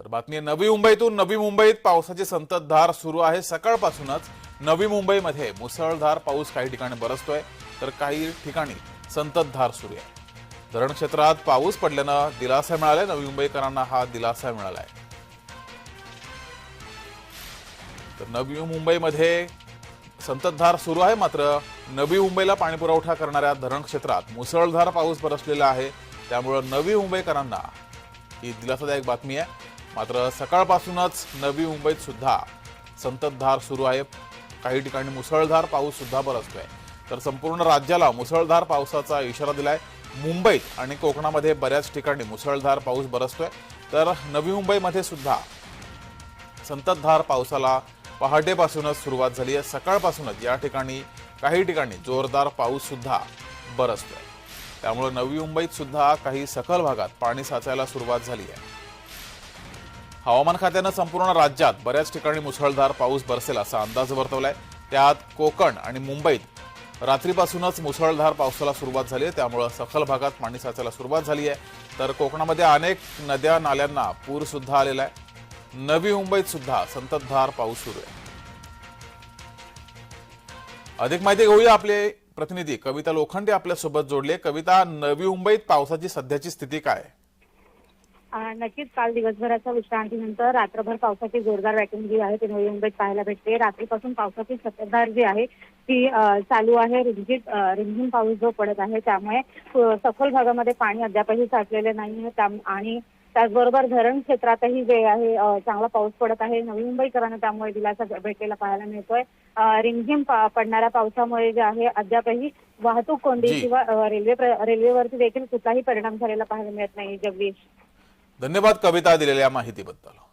तर बातमी आहे नवी मुंबईतून नवी मुंबईत पावसाची संततधार सुरू आहे. सकाळपासूनच नवी मुंबईमध्ये मुसळधार पाऊस काही ठिकाणी बरसतोय तर काही ठिकाणी संततधार सुरू आहे. धरण क्षेत्रात पाऊस पडल्यानं दिलासा मिळालाय. नवी मुंबईकरांना हा दिलासा मिळालाय. तर नवी मुंबईमध्ये संततधार सुरू आहे मात्र नवी मुंबईला पाणीपुरवठा करणाऱ्या धरण क्षेत्रात मुसळधार पाऊस बरसलेला आहे. त्यामुळं नवी मुंबईकरांना ही दिलासादायक बातमी आहे. मात्र सकाळपासूनच नवी मुंबईत सुद्धा संततधार सुरू आहे. काही ठिकाणी मुसळधार पाऊस सुद्धा बरसतोय. तर संपूर्ण राज्याला मुसळधार पावसाचा इशारा दिलाय. मुंबईत आणि कोकणामध्ये बऱ्याच ठिकाणी मुसळधार पाऊस बरसतोय. तर नवी मुंबईमध्ये सुद्धा संततधार पावसाला पहाटेपासूनच सुरुवात झाली आहे. सकाळपासूनच या ठिकाणी काही ठिकाणी जोरदार पाऊस सुद्धा बरसतोय. त्यामुळे नवी मुंबईत सुद्धा काही सखल भागात पाणी साचायला सुरुवात झाली आहे. हवामान खात्यानं संपूर्ण राज्यात बऱ्याच ठिकाणी मुसळधार पाऊस बरसेल असा अंदाज वर्तवलाय. त्यात कोकण आणि मुंबईत रात्रीपासूनच मुसळधार पावसाला सुरुवात झाली आहे. त्यामुळं सखल भागात पाणी साचायला सुरुवात झाली आहे. तर कोकणामध्ये अनेक नद्या नाल्यांना पूर सुद्धा आलेला आहे. नवी मुंबईत सुद्धा संततधार पाऊस सुरू आहे. अधिक माहिती घेऊया आपले प्रतिनिधी. कविता लोखंडे आपल्यासोबत जोडले कविता नवी मुंबईत पावसाची सध्याची स्थिती काय? आहे? नक्कीच काल दिवसभराच्या विश्रांतीनंतर रात्रभर पावसाची जोरदार बॅटिंग जी आहे ती नवी मुंबईत पाहायला भेटते. रात्रीपासून पावसाची संततधार जी आहे ती चालू आहे. रिमझिम रिमझिम पाऊस जो पडत आहे त्यामुळे सखोल भागामध्ये पाणी अद्यापही साचलेले नाही आणि त्याचबरोबर धरण क्षेत्रातही जे आहे चांगला पाऊस पडत आहे. नवी मुंबईकरांना त्यामुळे दिलासा भेटलेला पाहायला मिळतोय. रिमझिम पडणाऱ्या पावसामुळे जे आहे अद्यापही वाहतूक कोंडी. किंवा रेल्वे रेल्वेवरती देखील कुठलाही परिणाम झालेला पाहायला मिळत नाही जगदीश. धन्यवाद कविता दिलेल्या माहितीबद्दल.